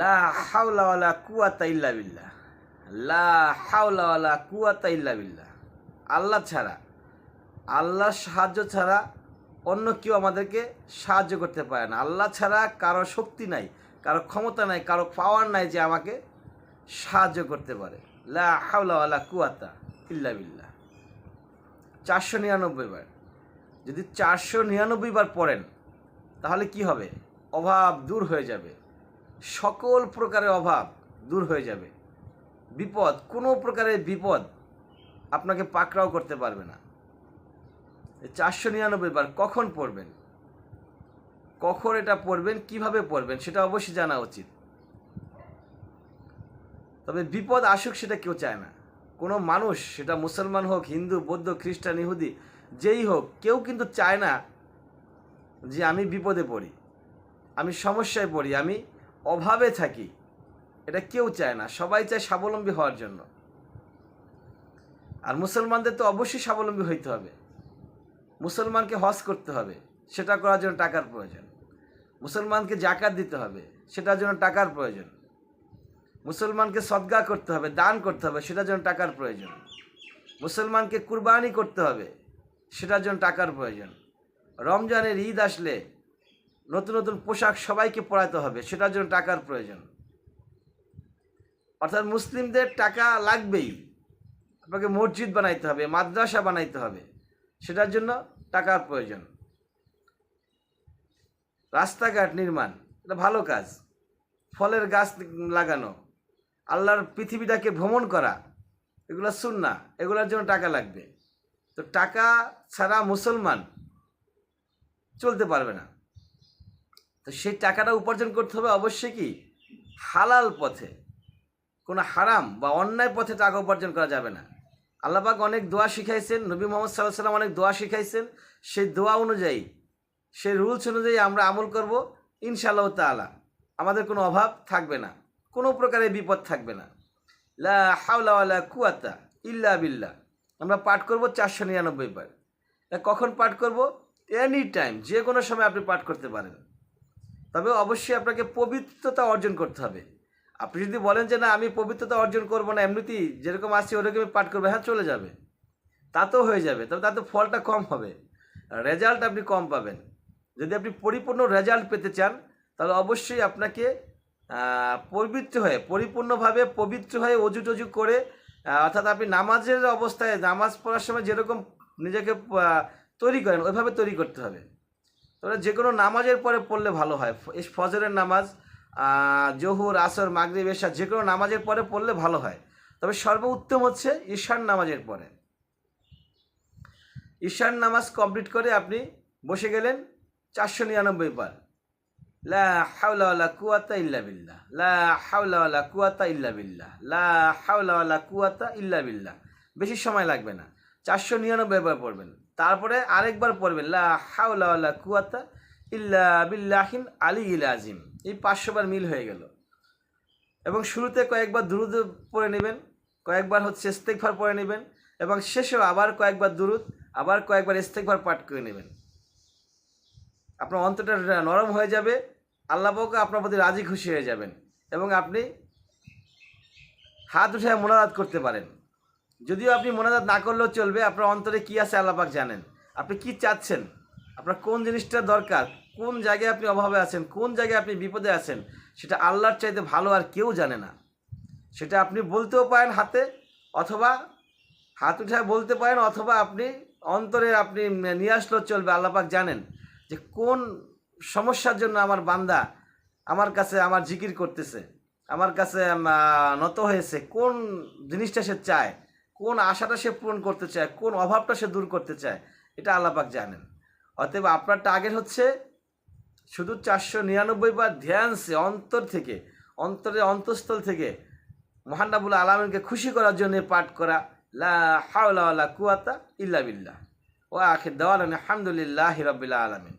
লা হাওলা ওয়ালা কুয়াতা ইল্লা লা হাওলা ওয়ালা কুয়াতা ইল্লা বিল্লাহ। আল্লাহ ছাড়া, আল্লাহর সাহায্য ছাড়া অন্য কেউ আমাদেরকে সাহায্য করতে পারে না। আল্লাহ ছাড়া কারও শক্তি নাই, কারও ক্ষমতা নাই, কারও পাওয়ার নাই যে আমাকে সাহায্য করতে পারে। লা হাওলা ওয়ালা কুয়াতা ইল্লা বিল্লাহ। চারশো নিরানব্বই বার। যদি চারশো নিরানব্বই বার পড়েন, তাহলে কি হবে? অভাব দূর হয়ে যাবে। সকল প্রকারের অভাব দূর হয়ে যাবে। বিপদ, কোনো প্রকারের বিপদ আপনাকে পাকড়াও করতে পারবে না। চারশো নিরানব্বই বার কখন পড়বেন? কখন এটা পড়বেন? কীভাবে পড়বেন? সেটা অবশ্যই জানা উচিত। তবে বিপদ আসুক সেটা কেউ চায় না। কোনো মানুষ, সেটা মুসলমান হোক, হিন্দু, বৌদ্ধ, খ্রিস্টান, ইহুদি, যেই হোক, কেউ কিন্তু চায় না যে আমি বিপদে পড়ি, আমি সমস্যায় পড়ি, আমি অভাবে থাকি, এটা কেউ চায় না, সবাই চায় স্বাবলম্বী হওয়ার জন্য। আর মুসলমানদের তো অবশ্যই স্বাবলম্বী হইতে হবে। মুসলমানকে হজ করতে হবে, সেটা করার জন্য টাকার প্রয়োজন। মুসলমানকে জাকাত দিতে হবে, সেটার জন্য টাকার প্রয়োজন। মুসলমানকে সদ্গা করতে হবে, দান করতে হবে, সেটার জন্য টাকার প্রয়োজন। মুসলমানকে কুরবানি করতে হবে, সেটার জন্য টাকার প্রয়োজন। রমজানের ঈদ আসলে নতুন নতুন পোশাক সবাইকে পরাতে হবে, সেটার জন্য টাকার প্রয়োজন। অর্থাৎ মুসলিমদের টাকা লাগবেই। আপনাকে মসজিদ বানাইতে হবে, মাদ্রাসা বানাইতে হবে, সেটার জন্য টাকার প্রয়োজন। রাস্তাঘাট নির্মাণ, এটা ভালো কাজ। ফলের গাছ লাগানো, আল্লাহর পৃথিবীটাকে ভ্রমণ করা, এগুলো শুন না এগুলোর জন্য টাকা লাগবে। তো টাকা ছাড়া মুসলমান চলতে পারবে না। তো সেই টাকাটা উপার্জন করতে হবে অবশ্যই কি? হালাল পথে। কোনো হারাম বা অন্যায় পথে টাকা উপার্জন করা যাবে না। আল্লাপাক অনেক দোয়া শিখাইছেন, নবী মোহাম্মদ সাল্লাহ সাল্লাম অনেক দোয়া শিখাইছেন। সেই দোয়া অনুযায়ী, সেই রুলস অনুযায়ী আমরা আমল করব ইনশাআল্লাহ তালা আমাদের কোনো অভাব থাকবে না, কোনো প্রকারের বিপদ থাকবে না। লা হাওলা কুয়াতা ইল্লা বিল্লা আমরা পাঠ করব চারশো নিরানব্বই বার। কখন পাঠ করব? এনি টাইম যে কোনো সময় আপনি পাঠ করতে পারেন। তবে অবশ্যই আপনাকে পবিত্রতা অর্জন করতে হবে। আপনি যদি বলেন যে, না, আমি পবিত্রতা অর্জন করব না, এমনিতেই যেরকম আসছি ওরকমই পাঠ করব হ্যাঁ চলে যাবে। তাতেও হয়ে যাবে, তবে তাতে ফলটা কম হবে। রেজাল্ট আপনি কম পাবেন। যদি আপনি পরিপূর্ণ রেজাল্ট পেতে চান, তাহলে অবশ্যই আপনাকে পবিত্র হয়ে, পরিপূর্ণভাবে পবিত্র হয়ে অজু টজু করে অর্থাৎ আপনি নামাজের অবস্থায়, নামাজ পড়ার সময় যেরকম নিজেকে তৈরি করেন, ওইভাবে তৈরি করতে হবে। তবে যে কোনো নামাজের পরে পড়লে ভালো হয়। ফজরের নামাজ জহুর, আসর, মাগরিব, এশা যে কোনো নামাজের পরে পড়লে ভালো হয়। তবে সর্বোত্তম হচ্ছে ঈশান নামাজের পরে। ঈশান নামাজ কমপ্লিট করে আপনি বসে গেলেন চারশো নিরানব্বই বার। লা কুয়াতা ইল্লা বিল্লাহ। লা কুয়াতা ইল্লা বিল্লাহ। লা ইল্লা বিল্লাহ। বেশি সময় লাগবে না। চারশো নিরানব্বই বার পড়বেন। তারপরে আরেকবার পড়বেন, লা ওয়ালা কুয়াতা ইল্লা বিল্লাহিন আলী ইল আজিম এই পাঁচশো বার মিল হয়ে গেল। এবং শুরুতে কয়েকবার দুরুদ পড়ে নেবেন, কয়েকবার হচ্ছে ইস্তেকভার পড়ে নেবেন, এবং শেষেও আবার কয়েকবার দুরুদ, আবার কয়েকবার ইস্তেকভার পাঠ করে নেবেন। আপনার অন্তরটা নরম হয়ে যাবে, আল্লাহ পাকে আপনার প্রতি রাজি খুশি হয়ে যাবেন, এবং আপনি হাত উঠে মোনাজাত করতে পারেন। যদিও আপনি মোনাজাত না করলেও চলবে, আপনার অন্তরে কি আছে আল্লাহ পাক জানেন। আপনি কি চাচ্ছেন? আপনার কোন জিনিসটা দরকার? কোন জায়গায় আপনি অভাবে আছেন? কোন জায়গায় আপনি বিপদে আছেন? সেটা আল্লাহর চাইতে ভালো আর কেউ জানে না। সেটা আপনি বলতেও পারেন হাতে, অথবা হাত উঠে বলতে পারেন, অথবা আপনি অন্তরে আপনি নিয়ে আসলেও চলবে, আল্লাপাক জানেন যে কোন সমস্যার জন্য আমার বান্দা আমার কাছে আমার জিকির করতেছে, আমার কাছে নত হয়েছে, কোন জিনিসটা সে চায়। কোন আশাটা সে পূরণ করতে চায়, কোন অভাবটা সে দূর করতে চায়, এটা আল্লাপাক জানেন। অতএব আপনার টার্গেট হচ্ছে শুধু চারশো নিরানব্বই বার ধ্যানসে অন্তর থেকে, অন্তরের অন্তঃস্থল থেকে মহান্নাবুল আলমিনকে খুশি করার জন্য পাঠ করা, লা হাওলা কুয়াতা ইল্লা বিল্লাহ। ও আখির দাওয়ালান আলহামদুলিল্লাহ রবিল্লা আলমিন।